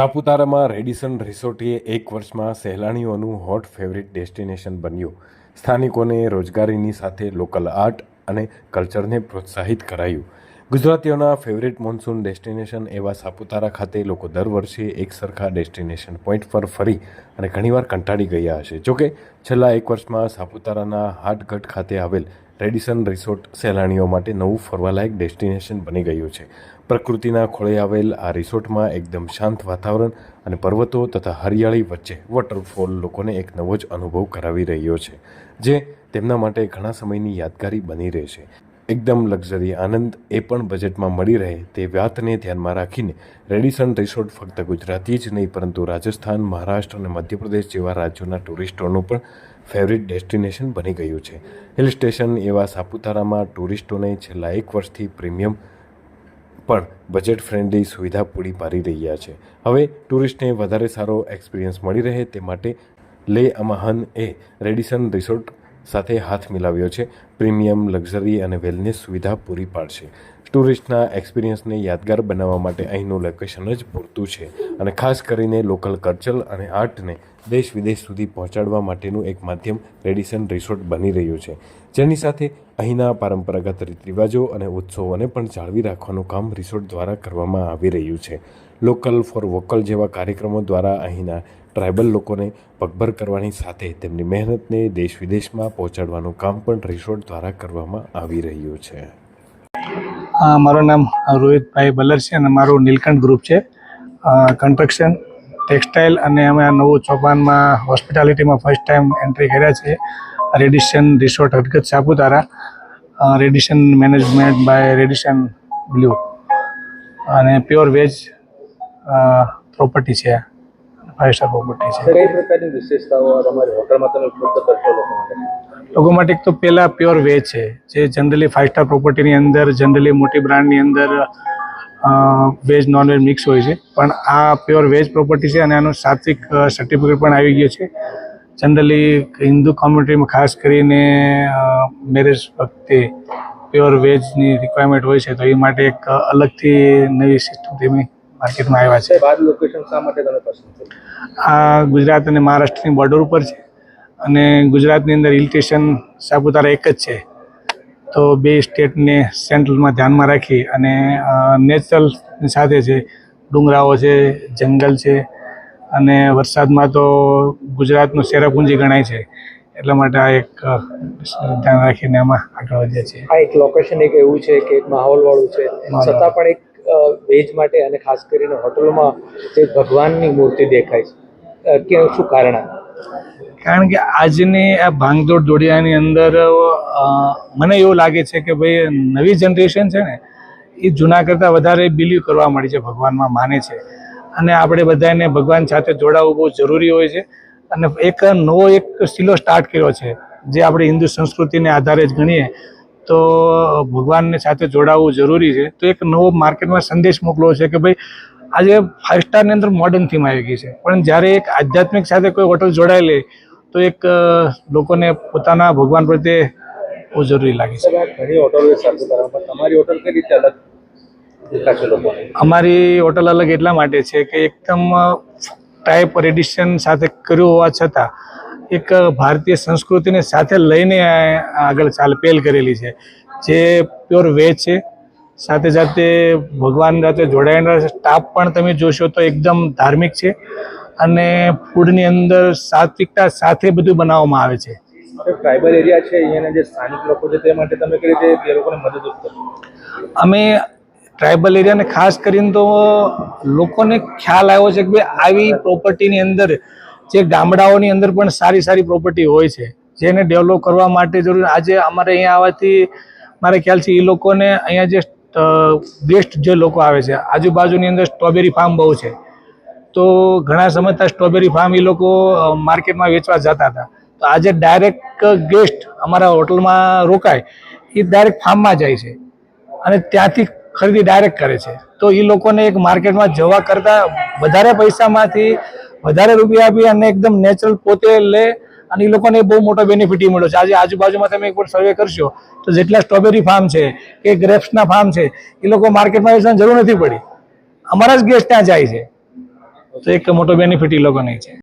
સાપુતારામાં રેડિસન રિસોર્ટે એક વર્ષમાં સહેલાણીઓનું હોટ ફેવરિટ ડેસ્ટિનેશન બન્યું. સ્થાનિકોને રોજગારીની સાથે લોકલ આર્ટ અને કલ્ચરને પ્રોત્સાહિત કરાયું. ગુજરાતીઓના ફેવરિટ મોન્સૂન ડેસ્ટિનેશન એવા સાપુતારા ખાતે લોકો દર વર્ષે એક સરખા ડેસ્ટિનેશન પોઈન્ટ પર ફરી અને ઘણીવાર કંટાળી ગયા હશે. જોકે છેલ્લા એક વર્ષમાં સાપુતારાના હાટગઢ ખાતે આવેલ રેડિસન રિસોર્ટ સહેલાણીઓ માટે નવું ફરવાલાયક ડેસ્ટિનેશન બની ગયું છે. પ્રકૃતિના ખોળે આવેલ આ રિસોર્ટમાં એકદમ શાંત વાતાવરણ અને પર્વતો તથા હરિયાળી વચ્ચે વોટરફોલ લોકોને એક નવો જ અનુભવ કરાવી રહ્યો છે, જે તેમના માટે ઘણા સમયની યાદગારી બની રહેશે એકદમ લક્ઝરી આનંદ એ પણ બજેટમાં મળી રહે તે વાતને ધ્યાનમાં રાખીને રેડિસન રિસોર્ટ ફક્ત ગુજરાતી જ નહીં, પરંતુ રાજસ્થાન, મહારાષ્ટ્ર અને મધ્યપ્રદેશ જેવા રાજ્યોના ટુરિસ્ટોનું પણ ફેવરિટ ડેસ્ટિનેશન બની ગયું છે. હિલ સ્ટેશન એવા સાપુતારામાં ટુરિસ્ટોને છેલ્લા એક વર્ષથી પ્રીમિયમ પણ બજેટ ફ્રેન્ડલી સુવિધા પૂરી પાડી રહ્યા છે. હવે ટુરિસ્ટને વધારે સારો એક્સપિરિયન્સ મળી રહે તે માટે લે અમાહન એ રેડિસન રિસોર્ટ સાથે હાથ મિલાવ્યો છે. પ્રીમિયમ લક્ઝરી અને વેલનેસ સુવિધા પૂરી પાડશે. ટુરિસ્ટના એક્સપિરિયન્સને યાદગાર બનાવવા માટે અહીંનું લોકેશન જ પૂરતું છે. અને ખાસ કરીને લોકલ કલ્ચર અને આર્ટને દેશ વિદેશ સુધી પહોંચાડવા માટેનું એક માધ્યમ રેડિસન રિસોર્ટ બની રહ્યું છે. જેની સાથે અહીંના પરંપરાગત રીત રિવાજો અને ઉત્સવોને પણ જાળવી રાખવાનું કામ રિસોર્ટ દ્વારા કરવામાં આવી રહ્યું છે. લોકલ ફોર વોકલ જેવા કાર્યક્રમો દ્વારા અહીંના ટ્રાઇબલ લોકોને પગભર કરવાની સાથે તેમની મહેનતને દેશ વિદેશમાં પહોંચાડવાનું કામ પણ રિસોર્ટ દ્વારા કરવામાં આવી રહ્યું છે. મારું નામ રોહિતભાઈ બલર છે અને મારું નીલકંઠ ગ્રુપ છે. કન્સ્ટ્રક્શન, ટેક્સટાઇલ અને અમે આ નવું ચોપાનમાં હોસ્પિટાલિટીમાં ફર્સ્ટ ટાઈમ એન્ટ્રી કર્યા છે. રેડિશન રિસોર્ટ હરકત Saputara. Radisson management by Radisson Blu. અને પ્યોર વેજ પ્રોપર્ટી છે ફાઇવ સ્ટાર પ્રોપર્ટી છે. કઈ પ્રકારની વિશેષતાઓ તમારી હોટલમાં તમે ઉપલબ્ધ કરશો લોકો માટે લોકો માટે એક તો પહેલાં પ્યોર વેજ છે જે જનરલી ફાઇવ સ્ટાર પ્રોપર્ટીની અંદર જનરલી મોટી બ્રાન્ડની અંદર વેજ નોન વેજ મિક્સ હોય છે. પણ આ પ્યોર વેજ પ્રોપર્ટી છે અને આનું સાત્વિક સર્ટિફિકેટ પણ આવી ગયું છે. જનરલી હિન્દુ કોમ્યુનિટીમાં ખાસ કરીને મેરેજ વખતે પ્યોર વેજની રિક્વાયરમેન્ટ હોય છે તો એ માટે એક અલગથી નવી સિસ્ટમ તેની માર્કેટમાં આવ્યા છે. આ લોકેશન શા માટે તમે પસંદ આ ગુજરાત અને મહારાષ્ટ્રની બોર્ડર ઉપર છે અને ગુજરાતની અંદર હિલ સ્ટેશન સાપુતારા એક જ છે. તો બે સ્ટેટને સેન્ટ્રલમાં ધ્યાનમાં રાખી અને નેચરલની સાથે છે. ડુંગરાઓ છે જંગલ છે અને વરસાદમાં તો ગુજરાતનું સેરાપુંજી ગણાય છે. એટલા માટે આ એક ધ્યાન રાખીને આમાં આગળ વધ્યા છે આ એક લોકેશન એક એવું છે કે એક માહોલવાળું છે. છતાં પણ એક વેજ માટે અને ખાસ કરીને હોટલોમાં જે ભગવાનની મૂર્તિ દેખાય છે. કે શું કારણ કારણ કે આજની આ ભાંગદોડ દોડિયાની અંદર મને એવું લાગે છે કે ભાઈ નવી જનરેશન છે ને, એ જૂના કરતાં વધારે બિલીવ કરવા મળી છે, ભગવાનમાં માને છે. અને આપણે બધાને ભગવાન સાથે જોડાવવું બહુ જરૂરી હોય છે. અને એક નવો એક સિલો સ્ટાર્ટ કર્યો છે, જે આપણે હિન્દુ સંસ્કૃતિને આધારે જ ગણીએ. તો ભગવાનને સાથે જોડાવવું જરૂરી છે. તો એક નવો માર્કેટમાં સંદેશ મોકલવો છે કે ભાઈ આજે ફાઇવ સ્ટારની અંદર મોડર્ન થીમ આવી ગઈ છે. પણ જ્યારે એક આધ્યાત્મિક સાથે કોઈ હોટલ જોડાઈ લે તો એક લોકોને પોતાના ભગવાન પ્રત્યે બહુ જરૂરી લાગે છે. ઘણી હોટલો તમારી હોટલ કઈ રીતે અલગ અમારી હોટલ અલગ એટલા માટે છે કે એકદમ ટાઈપ રેડિશન સાથે કર્યું હોવા છતાં એક ભારતીય સંસ્કૃતિને સાથે લઈને આગળ ચાલ પહેલ કરેલી છે. જે પ્યોર વે છે. સાથે સાથે ભગવાન સાથે જોડાયેલા સ્ટાફ પણ તમે જોશો તો એકદમ ધાર્મિક છે. અને ફૂડની અંદર સાત્વિકતા સાથે બધું બનાવવામાં આવે છે. ટ્રાઇબલ એરિયા છે અહીંયાના જે સ્થાનિક લોકો છે તે માટે તમે કઈ રીતે તે લોકોને મદદરૂપ કરશો અમે ટ્રાઇબલ એરિયાને ખાસ કરીને તો લોકોને ખ્યાલ આવ્યો છે કે ભાઈ આવી પ્રોપર્ટીની અંદર જે ગામડાઓની અંદર પણ સારી સારી પ્રોપર્ટી હોય છે, જેને ડેવલપ કરવા માટે જરૂર આજે અમારે અહીંયા આવવાથી મારે ખ્યાલ છે એ લોકોને અહીંયા જે ગેસ્ટ જે લોકો આવે છે, આજુબાજુની અંદર સ્ટ્રોબેરી ફાર્મ બહુ છે. તો ઘણા સમયથી સ્ટ્રોબેરી ફાર્મ એ લોકો માર્કેટમાં વેચવા જતા હતા. તો આજે ડાયરેક્ટ ગેસ્ટ અમારા હોટલમાં રોકાય એ ડાયરેક્ટ ફાર્મમાં જાય છે. અને ત્યાંથી ખરીદી ડાયરેક્ટ કરે છે. તો એ લોકોને એક માર્કેટમાં જવા કરતાં વધારે પૈસામાંથી વધારે રૂપિયા આપી અને એકદમ નેચરલ પોતે લે અને એ લોકોને બહુ મોટો બેનિફિટ મળ્યો છે. આજે આજુબાજુમાં તમે એકવાર સર્વે કરશો તો જેટલા સ્ટ્રોબેરી ફાર્મ છે કે ગ્રેપ્સના ફાર્મ છે, એ લોકો માર્કેટમાં વેચવાની જરૂર નથી પડી. અમારા જ ગેસ્ટ ત્યાં જાય છે. તો એક મોટો બેનિફિટ એ લોકોને છે.